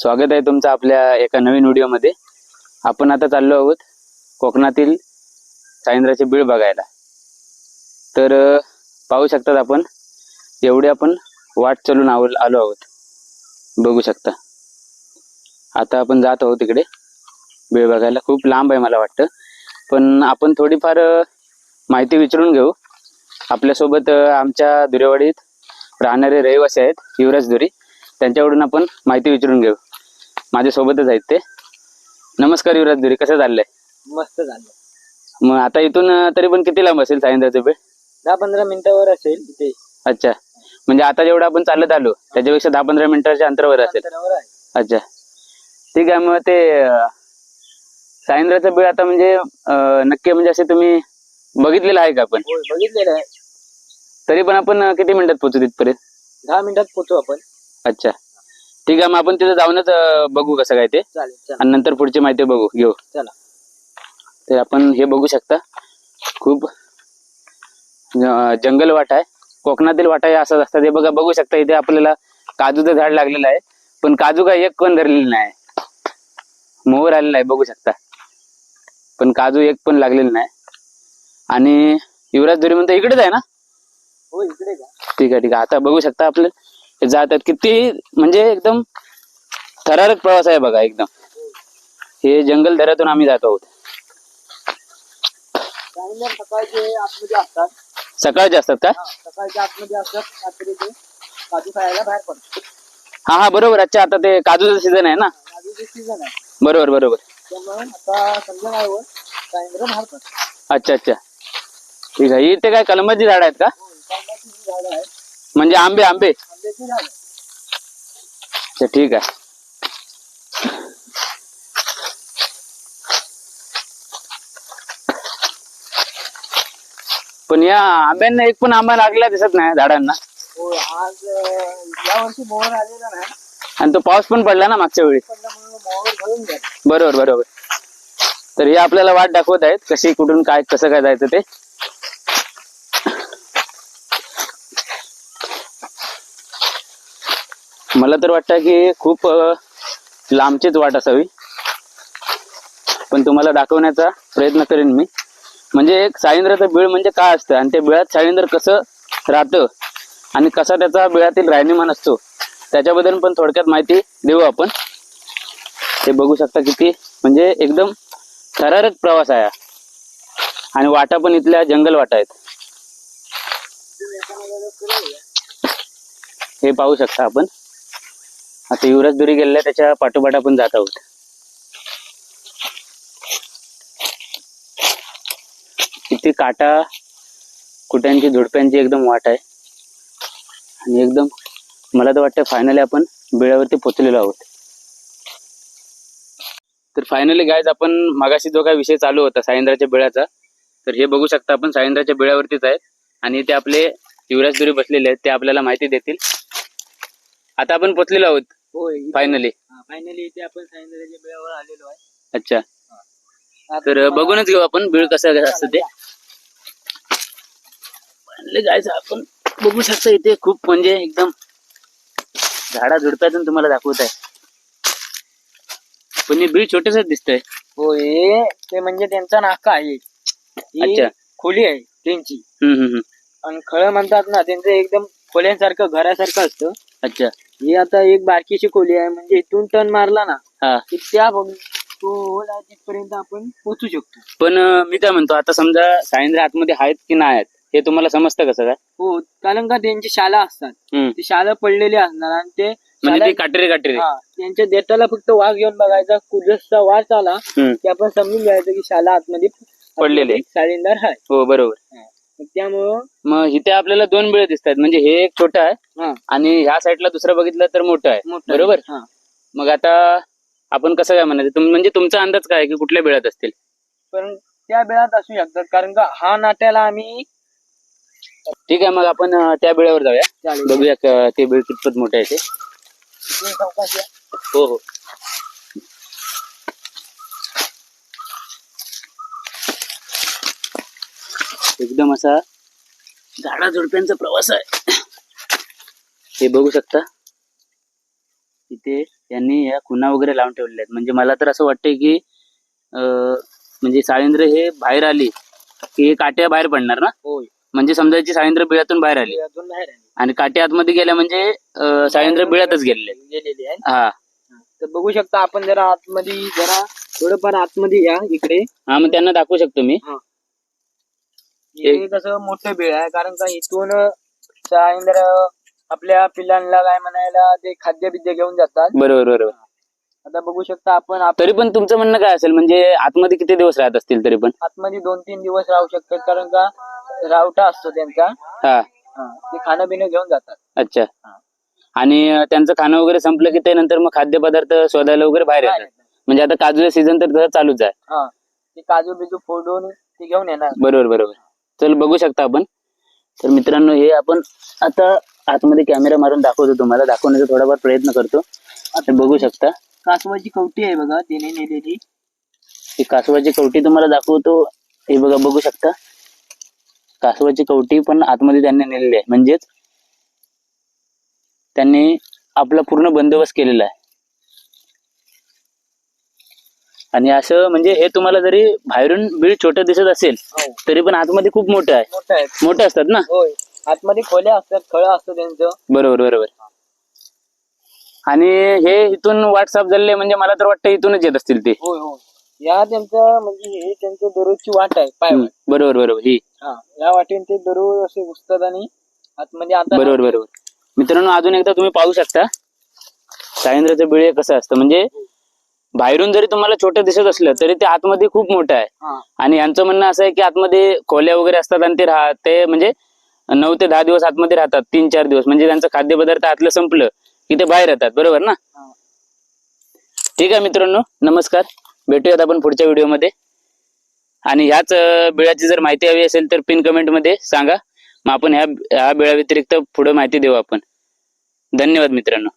स्वागत आहे तुमचं आपल्या एका नवीन व्हिडिओमध्ये. आपण आता चाललो आहोत कोकणातील सायंद्राचे बीळ बघायला. तर पाहू शकतात आपण एवढे आपण वाट चालून आव आलो आहोत. बघू शकता. आता आपण जात आहोत तिकडे बीळ बघायला. खूप लांब आहे मला वाटतं. पण आपण थोडीफार माहिती विचारून घेऊ. आपल्यासोबत आमच्या दुरेवाडीत राहणारे रहिवासी आहेत युवराज दुरी त्यांच्याकडून आपण माहिती विचारून घेऊ. माझ्या सोबतच आहेत ते. नमस्कार युवराज दुरी कसं चाललंय? मस्त झालं. मग आता इथून अं, तरी पण किती लांब असेल सायंकाळचं वेळ दहा पंधरा मिनिटावर असेल इथे. अच्छा. म्हणजे आता जेवढं आपण चालत आलो त्याच्यापेक्षा दहा पंधरा मिनिटाच्या अंतरावर असेल. अंतरावर आहे. अच्छा. ठीक आहे मग ते अं, सायंद्राचं बीळ आता म्हणजे अं, नक्की म्हणजे असे तुम्ही बघितलेलं आहे का आपण? होय बघितलेलं आहे. तरी पण आपण अं, किती मिनिटात पोहोचू तिथपर्यंत? दहा मिनिटात पोचू आपण. अच्छा. ठीक आहे मग आपण तिथं जाऊनच अं, बघू कसं काय ते. चालेल चला आणि नंतर पुढची माहिती बघू. घेऊ. चला. तर आपण हे बघू शकता. खूप ज- जंगल वाट आहे. कोकणातील वाटा हे असंच असतात. हे बघा बघू शकता इथे आपल्याला काजूचं झाड लागलेलं आहे. पण काजू काय एक पण धरलेलं नाही. मोहर आलेला आहे बघू शकता. पण काजू एक पण लागलेलं नाही. आणि युवराज धुरी म्हणतो इकडेच आहे ना? हो इकडे का? ठीक आहे ठीक आहे. आता बघू शकता आपले. हे जातात किती म्हणजे एकदम थरारक प्रवास आहे बघा एकदम. हे जंगल दऱ्यातून आम्ही जात आहोत. सकाळचे आतमध्ये असतात. सकाळचे असतात का? हा, सकाळच्या आतमध्ये असतात रात्री ते काजू खायला बाहेर पडतात. हा हा बरोबर. अच्छा आता ते काजूचं सीझन आहे ना? काजूचे सीझन आहे. बरोबर बरोबर. त्यामुळे आता संध्याकाळवर चायनर बाहेर पडतात अच्छा अच्छा. ठीक आहे इथे काय कलमाची झाड आहेत का? हो कांद्याची जी झाडं आहेत. म्हणजे आंबे आंबे. अच्छा ठीक आहे. पण या आंब्यांना एक पण आंबा लागला दिसत नाही झाडांना. हो आज अं, यावर्षी मोहर आलेला नाही आणि तो पाऊस पण पडला ना मागच्या वेळी. बरोबर बरोबर. तर हे आपल्याला वाट दाखवत आहेत कशी कुठून काय कसं काय जायचं ते. मला तर वाटतं की खूप लांबचीच वाट असावी. पण तुम्हाला दाखवण्याचा प्रयत्न करेन मी. म्हणजे एक साईंद्राचं बीळ म्हणजे काय असतं? आणि त्या बिळात साईंद्र कसं राहतं? आणि कसा त्याचा बिळातील राहणीमान असतो? त्याच्याबद्दल पण थोडक्यात माहिती देऊ आपण. ते बघू शकता किती म्हणजे एकदम थरारक प्रवास आहे आणि वाटा पण इथल्या जंगल वाटा आहेत. हे पाहू शकता आपण. आता युवराज दुरी गेलेल्या त्याच्या पाठोपाठ आपण जात आहोत. किती काटा कुट्यांची झुडप्यांची एकदम वाट आहे. आणि एकदम मला तर वाटतं फायनली आपण बिळावरती पोचलेलो आहोत. तर फायनली गायज आपण मागाशी जो काय विषय चालू होता सायंद्राच्या बिळाचा तर हे बघू शकता आपण सायंद्राच्या बिळावरतीच आहेत. आणि ते आपले युवराज दुरी बसलेले आहेत ते आपल्याला माहिती देतील. आता आपण पोचलेलो आहोत. होय फायनली फायनली इथे आपण सायंकाळच्या बेळावर आलेलो आहे. अच्छा. तर बघूनच घेऊ आपण बीळ कसं कसं असतं ते. जायचं आपण बघू शकता इथे खूप म्हणजे एकदम झाडा झुडप्यातून तुम्हाला दाखवत आहे. पण हे बीळ छोटेसच दिसतंय. होय ते म्हणजे त्यांचा नाका आहे. ही अच्छा. खोली आहे त्यांची. हम्म हम्म हम्म. आणि खळ म्हणतात ना त्यांचं एकदम खोल्यांसारखं घरासारखं असतं. अच्छा. ही आता एक बारकीशी खोली आहे. म्हणजे इथून टर्न मारला ना हा. की त्या तो होल आहे तिथपर्यंत आपण पोहोचू शकतो. पण अं, मी काय म्हणतो आता समजा सायंद्र आतमध्ये आहेत की नाही आहेत हे तुम्हाला समजतं कसं काय हो कारण का त्यांची शाळा असतात. हम्म. ती शाळा पडलेली असणार आणि ते म्हणजे ती काटेरी काटेरी. हा, त्यांच्या देताला फक्त वाघ घेऊन बघायचा. कुजसचा वास आला हम्म. की आपण समजून घ्यायचं की शाळा आतमध्ये पडलेली आहे. साडींदार आहे. हो बरोबर. त्यामुळं मग इथे आपल्याला दोन बिळ दिसत आहेत म्हणजे हे एक छोटं आहे हा, आणि ह्या साईडला दुसरं बघितलं तर मोठं आहे. मोठं बरोबर? हा. मग आता आपण कसं काय म्हणायचं? तुम- म्हणजे तुमचा अंदाज काय आहे की कुठल्या बिळात असतील? पण त्या वेळात असू शकतात. कारण का हा नाट्याला आम्ही ठीक आहे मग आपण अं, त्या बिळावर जाऊया. चालेल. बघूया क- ते बिळ कितपत मोठं आहे ते. हो हो. एकदम असा झाडा झुडप्यांचा प्रवास आहे. हे बघू शकता. इथे यांनी या खुणा वगैरे लावून ठेवलेल्या आहेत. म्हणजे मला तर असं वाटतंय की म्हणजे साळेंद्र हे बाहेर आली की हे काट्या बाहेर पडणार ना? होय. म्हणजे समजायची साळेंद्र बिळातून बाहेर आली. अजून बाहेर आले. आणि काटे आतमध्ये गेल्या म्हणजे साळेंद्र बिळातच गेलेले आहेत. गेलेले आहे. हा. तर बघू शकता आपण जरा आतमध्ये जरा थोडंफार आतमध्ये या इकडे. हा मग त्यांना दाखवू शकतो मी. हे कसं मोठं बिळ आहे कारण का इथून सायंद्र आपल्या पिल्लांना काय म्हणायला ते खाद्य बिद्य घेऊन जातात. बरोबर बरोबर. आता बघू शकता आपण आप- तरी पण तुमचं म्हणणं काय असेल? म्हणजे आतमध्ये किती दिवस राहत असतील तरी पण? आतमध्ये दोन तीन दिवस राहू शकतात कारण का रावटा असतो त्यांचा. हा. ते खाणं पिणं घेऊन जातात. अच्छा. आणि त्यांचं खाणं वगैरे संपलं की ते नंतर मग खाद्यपदार्थ शोधायला वगैरे बाहेर येतात. म्हणजे आता काजूचं सीझन तर चालूच आहे. ते काजू बिजू फोडून ते घेऊन येणार. बरोबर बरोबर. चल बघू शकता आपण. तर मित्रांनो हे आपण आता आतमध्ये कॅमेरा मारून दाखवतो तुम्हाला. दाखवण्याचा थोडाफार प्रयत्न करतो. आता बघू शकता. कासवाची कवटी आहे बघा तिने नेलेली. ही कासवाची कवटी तुम्हाला दाखवतो. हे बघा बघू शकता. कासवाची कवटी पण आतमध्ये त्यांनी नेलेली आहे. म्हणजेच त्यांनी आपला पूर्ण बंदोबस्त केलेला आहे. आणि असं म्हणजे हे तुम्हाला जरी बाहेरून बीळ छोटं दिसत असेल हो. तरी पण आतमध्ये खूप मोठं आहे. मोठं आहे. मोठं असतात ना? होय. आतमध्ये खोल्या असतात खळं असतं त्यांचं. बरोबर बरोबर. आणि हे इथून व्हॉट्सअप झाले म्हणजे मला तर वाटतं इथूनच येत असतील ते. होय होय. या त्यांचं म्हणजे हे त्यांचं दररोजची वाट आहे पाय हम्म, बरोबर बरोबर. ही. हा या वाटेने ते दररोज असे घुसतात आणि आतमध्ये आता बरोबर बरोबर. मित्रांनो अजून एकदा तुम्ही पाहू शकता. सायंद्राचं बिळ हे कसं असतं? म्हणजे बाहेरून जरी तुम्हाला छोटं दिसत असलं तरी ते आतमध्ये खूप मोठं आहे. आणि यांचं म्हणणं असं आहे की आतमध्ये खोल्या वगैरे असतात आणि ते राह ते म्हणजे नऊ ते दहा दिवस आतमध्ये राहतात तीन चार दिवस. म्हणजे त्यांचं खाद्यपदार्थ आतलं संपलं की ते बाहेर येतात. बरोबर ना. ठीक आहे मित्रांनो नमस्कार. भेटूयात आपण पुढच्या व्हिडिओमध्ये. आणि ह्याच बिळाची जर माहिती हवी असेल तर पिन कमेंटमध्ये सांगा. मग आपण ह्या ह्या बिळा व्यतिरिक्त पुढे माहिती देऊ आपण. धन्यवाद मित्रांनो.